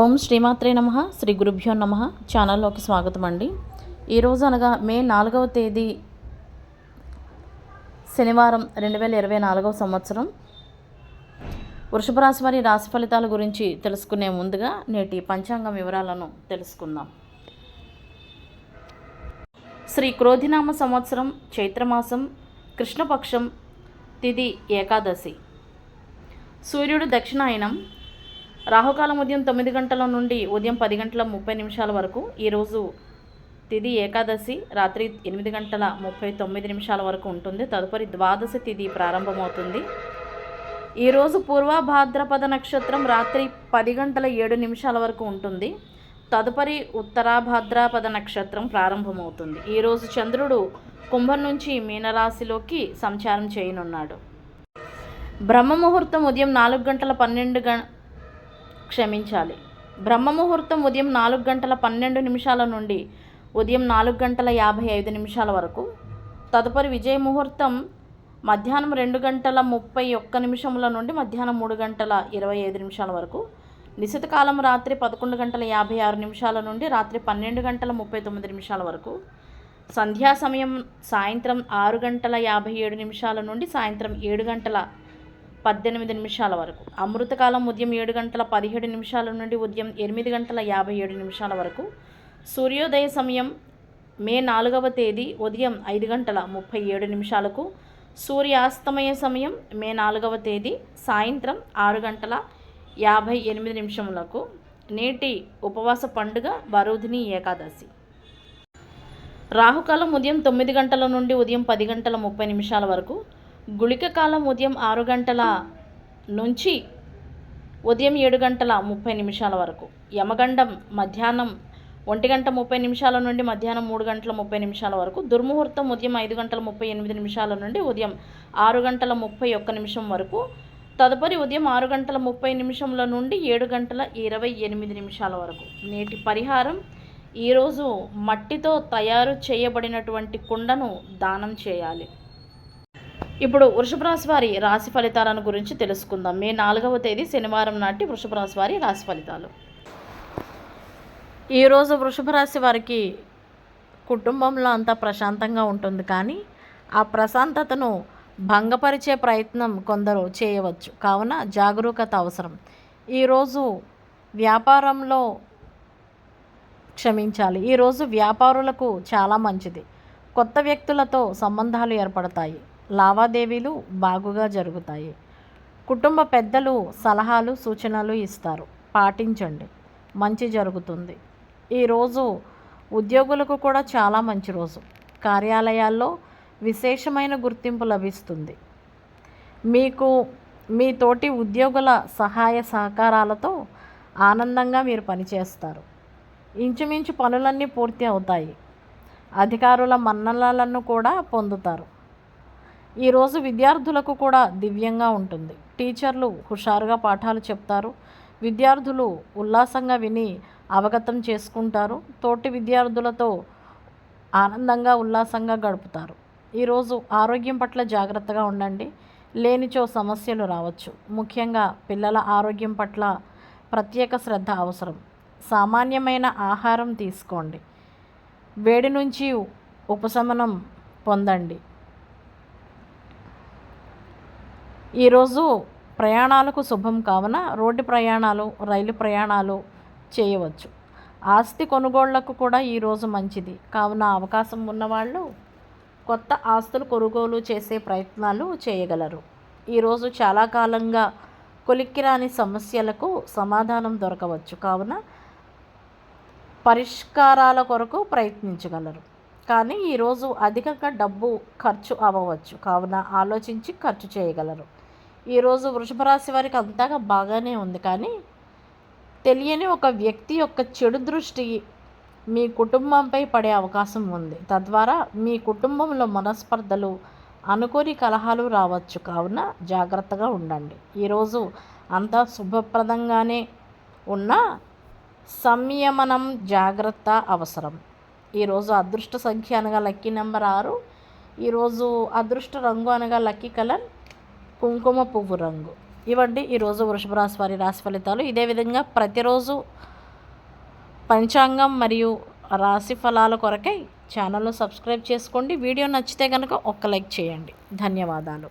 ఓం శ్రీమాత్రే నమ శ్రీ గురుభ్యో నమ. ఛానల్లోకి స్వాగతం అండి. ఈరోజు అనగా మే నాలుగవ తేదీ శనివారం రెండు వేల ఇరవై నాలుగవ సంవత్సరం. వృషభ రాశి వారి రాశి ఫలితాల గురించి తెలుసుకునే ముందుగా నేటి పంచాంగం వివరాలను తెలుసుకుందాం. శ్రీ క్రోధినామ సంవత్సరం చైత్రమాసం కృష్ణపక్షం తిది ఏకాదశి. సూర్యుడు దక్షిణాయనం రాహుకాలం ఉదయం తొమ్మిది గంటల నుండి ఉదయం పది గంటల ముప్పై నిమిషాల వరకు ఈరోజు తిది ఏకాదశి రాత్రి ఎనిమిది గంటల ముప్పై తొమ్మిది నిమిషాల వరకు ఉంటుంది. తదుపరి ద్వాదశి తిది ప్రారంభమవుతుంది. ఈరోజు పూర్వభాద్రపద నక్షత్రం రాత్రి పది గంటల ఏడు నిమిషాల వరకు ఉంటుంది. తదుపరి ఉత్తరాభాద్రపద నక్షత్రం ప్రారంభమవుతుంది. ఈరోజు చంద్రుడు కుంభం నుంచి మీనరాశిలోకి సంచారం చేయనున్నాడు. బ్రహ్మ ముహూర్తం ఉదయం నాలుగు గంటల పన్నెండు గం క్షమించాలి. బ్రహ్మ ముహూర్తం ఉదయం నాలుగు గంటల పన్నెండు నిమిషాల నుండి ఉదయం నాలుగు గంటల యాభై ఐదు నిమిషాల వరకు. తదుపరి విజయ ముహూర్తం మధ్యాహ్నం రెండు గంటల ముప్పై ఒక్క నిమిషముల నుండి మధ్యాహ్నం మూడు గంటల ఇరవై ఐదు నిమిషాల వరకు. నిశిత కాలం రాత్రి పదకొండు గంటల యాభై ఆరు నిమిషాల నుండి రాత్రి పన్నెండు గంటల ముప్పై తొమ్మిది నిమిషాల వరకు. సంధ్యా సమయం సాయంత్రం ఆరు గంటల యాభై ఏడు నిమిషాల నుండి సాయంత్రం ఏడు గంటల పద్దెనిమిది నిమిషాల వరకు. అమృతకాలం ఉదయం ఏడు గంటల పదిహేడు నిమిషాల నుండి ఉదయం ఎనిమిది గంటల యాభై ఏడు నిమిషాల వరకు. సూర్యోదయ సమయం మే నాలుగవ తేదీ ఉదయం ఐదు గంటల ముప్పై ఏడు నిమిషాలకు. సూర్యాస్తమయ సమయం మే నాలుగవ తేదీ సాయంత్రం ఆరు గంటల యాభై ఎనిమిది నిమిషములకు. నేటి ఉపవాస పండుగ వరుధిని ఏకాదశి. రాహుకాలం ఉదయం తొమ్మిది గంటల నుండి ఉదయం పది గంటల ముప్పై నిమిషాల వరకు. గుళిక కాలం ఉదయం ఆరు గంటల నుంచి ఉదయం ఏడు గంటల ముప్పై నిమిషాల వరకు. యమగండం మధ్యాహ్నం ఒంటి గంట ముప్పై నిమిషాల నుండి మధ్యాహ్నం మూడు గంటల ముప్పై నిమిషాల వరకు. దుర్ముహూర్తం ఉదయం ఐదు గంటల ముప్పై ఎనిమిది నిమిషాల నుండి ఉదయం ఆరు గంటల ముప్పై ఒక్క నిమిషం వరకు. తదుపరి ఉదయం ఆరు గంటల ముప్పై నిమిషంల నుండి ఏడు గంటల ఇరవై ఎనిమిది నిమిషాల వరకు. నేటి పరిహారం ఈరోజు మట్టితో తయారు చేయబడినటువంటి కుండను దానం చేయాలి. ఇప్పుడు వృషభ రాశి వారి రాశి ఫలితాలను గురించి తెలుసుకుందాం. మే నాలుగవ తేదీ శనివారం నాటి వృషభ రాశి వారి రాశి ఫలితాలు. ఈరోజు వృషభ రాశి వారికి కుటుంబంలో అంతా ప్రశాంతంగా ఉంటుంది. కానీ ఆ ప్రశాంతతను భంగపరిచే ప్రయత్నం కొందరు చేయవచ్చు. కావున జాగరూకత అవసరం. ఈరోజు వ్యాపారంలో క్షమించాలి. ఈరోజు వ్యాపారులకు చాలా మంచిది. కొత్త వ్యక్తులతో సంబంధాలు ఏర్పడతాయి. లావాదేవీలు బాగుగా జరుగుతాయి. కుటుంబ పెద్దలు సలహాలు సూచనలు ఇస్తారు. పాటించండి. మంచి జరుగుతుంది. ఈరోజు ఉద్యోగులకు కూడా చాలా మంచి రోజు. కార్యాలయాల్లో విశేషమైన గుర్తింపు లభిస్తుంది. మీకు మీ తోటి ఉద్యోగుల సహాయ సహకారాలతో ఆనందంగా మీరు పనిచేస్తారు. ఇంచుమించు పనులన్నీ పూర్తి అవుతాయి. అధికారుల మన్ననలను కూడా పొందుతారు. ఈరోజు విద్యార్థులకు కూడా దివ్యంగా ఉంటుంది. టీచర్లు హుషారుగా పాఠాలు చెప్తారు. విద్యార్థులు ఉల్లాసంగా విని అవగతం చేసుకుంటారు. తోటి విద్యార్థులతో ఆనందంగా ఉల్లాసంగా గడుపుతారు. ఈరోజు ఆరోగ్యం పట్ల జాగ్రత్తగా ఉండండి. లేనిచో సమస్యలు రావచ్చు. ముఖ్యంగా పిల్లల ఆరోగ్యం పట్ల ప్రత్యేక శ్రద్ధ అవసరం. సామాన్యమైన ఆహారం తీసుకోండి. వేడి నుంచి ఉపశమనం పొందండి. ఈరోజు ప్రయాణాలకు శుభం కావున రోడ్డు ప్రయాణాలు రైలు ప్రయాణాలు చేయవచ్చు. ఆస్తి కొనుగోళ్ళకు కూడా ఈరోజు మంచిది. కావున అవకాశం ఉన్నవాళ్ళు కొత్త ఆస్తులు కొనుగోలు చేసే ప్రయత్నాలు చేయగలరు. ఈరోజు చాలా కాలంగా కొలిక్కిరాని సమస్యలకు సమాధానం దొరకవచ్చు. కావున పరిష్కారాల కొరకు ప్రయత్నించగలరు. కానీ ఈరోజు అధికంగా డబ్బు ఖర్చు అవ్వవచ్చు. కావున ఆలోచించి ఖర్చు చేయగలరు. ఈరోజు వృషభ రాశి వారికి అంతగా బాగానే ఉంది కానీ తెలియని ఒక వ్యక్తి యొక్క చెడు దృష్టి మీ కుటుంబంపై పడే అవకాశం ఉంది. తద్వారా మీ కుటుంబంలో మనస్పర్ధలు అనుకోని కలహాలు రావచ్చు. కావున జాగ్రత్తగా ఉండండి. ఈరోజు అంతా శుభప్రదంగానే ఉన్న సంయమనం జాగ్రత్త అవసరం. ఈరోజు అదృష్ట సంఖ్య అనగా లక్కీ నెంబర్ ఆరు. ఈరోజు అదృష్ట రంగు అనగా లక్కీ కలర్. కుంకుమ పువ్వు రంగు. ఇవండి ఈరోజు వృషభ రాశి వారి రాశి ఫలితాలు. ఇదే విధంగా ప్రతిరోజు పంచాంగం మరియు రాశి ఫలాల కొరకై ఛానల్ను సబ్స్క్రైబ్ చేసుకోండి. వీడియో నచ్చితే కనుక ఒక్క లైక్ చేయండి. ధన్యవాదాలు.